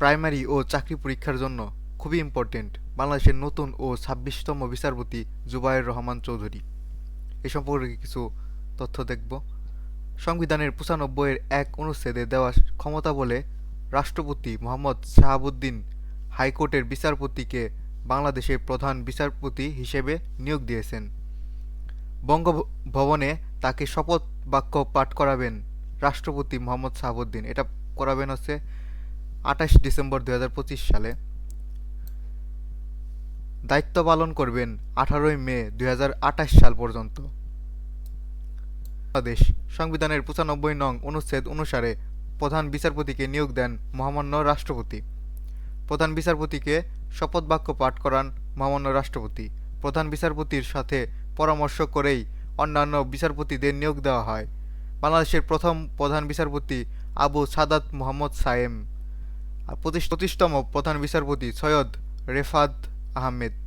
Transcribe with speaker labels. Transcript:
Speaker 1: Primary ও চাকরি পরীক্ষার জন্য খুবই ইম্পর্টেন্ট বাংলাদেশের নতুন ও ছাব্বিশতম বিচারপতি জুবায়ের রহমান চৌধুরী। এ সম্পর্কে কিছু তথ্য দেখব। সংবিধানের পঁচানব্বইয়ের এক অনুচ্ছেদে দেওয়া ক্ষমতা বলে রাষ্ট্রপতি মোহাম্মদ শাহাবুদ্দিন হাইকোর্টের বিচারপতিকে বাংলাদেশের প্রধান বিচারপতি হিসেবে নিয়োগ দিয়েছেন। বঙ্গভবনে তাকে শপথ বাক্য পাঠ করাবেন রাষ্ট্রপতি মোহাম্মদ শাহাবুদ্দিন। এটা করাবেন হচ্ছে আঠাশ ডিসেম্বর দুই হাজার পঁচিশ সালে। দায়িত্ব পালন করবেন আঠারোই মে দু হাজার আঠাশ সাল পর্যন্ত। বাংলাদেশ সংবিধানের পঁচানব্বই নং অনুচ্ছেদ অনুসারে প্রধান বিচারপতিকে নিয়োগ দেন মহামান্য রাষ্ট্রপতি। প্রধান বিচারপতিকে শপথ বাক্য পাঠ করান মহামান্য রাষ্ট্রপতি। প্রধান বিচারপতির সাথে পরামর্শ করেই অন্যান্য বিচারপতিদের নিয়োগ দেওয়া হয়। বাংলাদেশের প্রথম প্রধান বিচারপতি আবু সাদাত মোহাম্মদ সায়েম। পঁচিশতম প্রধান বিচারপতি সৈয়দ রেফাত আহমেদ।